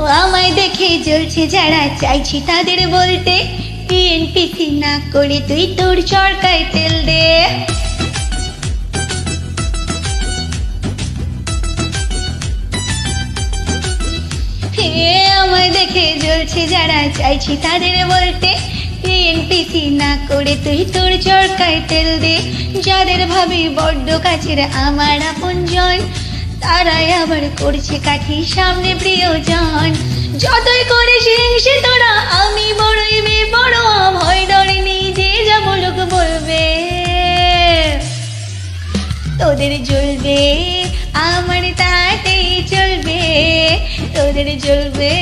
ও আমায় দেখে জ্বলছে যারা চাইছি তাদের বলতে টিএনপিসি না করে তুই তোর চরকায় তেল দে। আমায় দেখে জ্বলছে যারা চাইছি তাদের বলতে টিএনপিসি না করে তুই তোর চরকায় তেল দে। যাদের ভাবি বড্ড কাছের, আমার আপনজন তারাই আবার করছে কাঠি সামনে প্রিয় প্রিয়জন। যতই করে হিংসে তোরা আমি বড়ই বে বড় ভয় ডরে নেই যে যা বলুক বলবে। তোদের জ্বলবে, আমার তাতেই চলবে, তোদের জ্বলবে।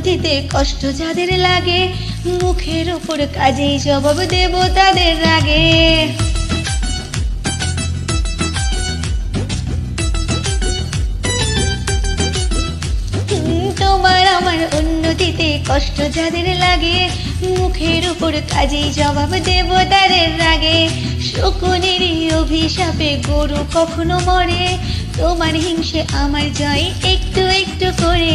উন্নতিতে কষ্ট যাদের লাগে, মুখের উপর কাজেই জবাব দেব তাদের রাগে। তোমার আমার উন্নতিতে কষ্ট যাদের লাগে, মুখের উপর কাজেই জবাব দেব তাদের রাগে। শকুনেরই অভিশাপে গরু কখনো মরে তোমার হিংসে আমার জয় একটু একটু করে।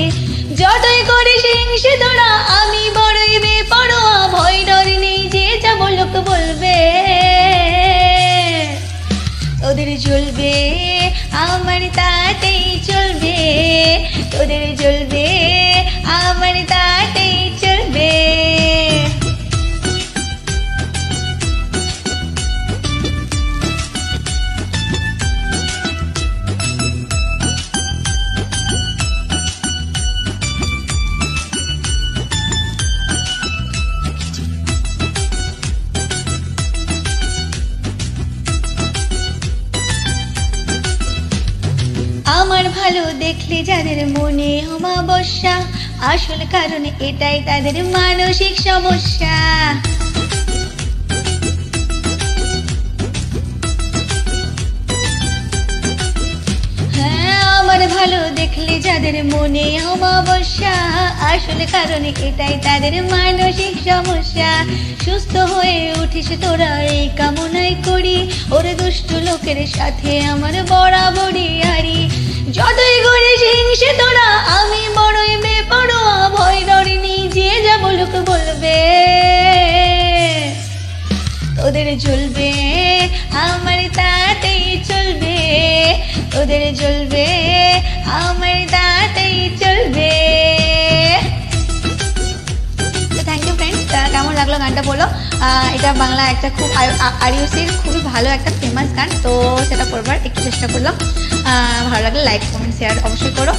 যতই করিস হিংসে তোরা আমি বড়ই বেপরোয়া, ভয় ডর নেই যে যা বলুক বলবে। তোদের চলবে আমার তাতেই চলবে। তোদের জ্বলবে ভালো দেখলে যাদের মনে অমাবস্যা, আসল কারণ এটাই তাদের মানসিক সমস্যা। হ্যাঁ ভালো দেখলে যাদের মনে অমাবস্যা, আসলে কারণ এটাই তাদের মানসিক সমস্যা। সুস্থ হয়ে উঠিস তোরা এই কামনাই করি, ওরে দুষ্ট লোকের সাথে আমার বরাবরই আরি যতই করিস হিংসে তোরা, আমি বড়ই বেপরোয়া, ভয় ডরিনি যে যা বলুক বলবে। তোদের জ্বলবে, আমার তাতেই চলবে। তোদের জ্বলবে, আমার তাতেই চলবে। লাগল গানটা বলো। এটা বাংলা একটা খুব আরিউসির খুবই ভালো একটা ফেমাস গান, তো সেটা করবার একটু চেষ্টা করলাম। ভালো লাগলে লাইক কমেন্ট শেয়ার অবশ্যই করো।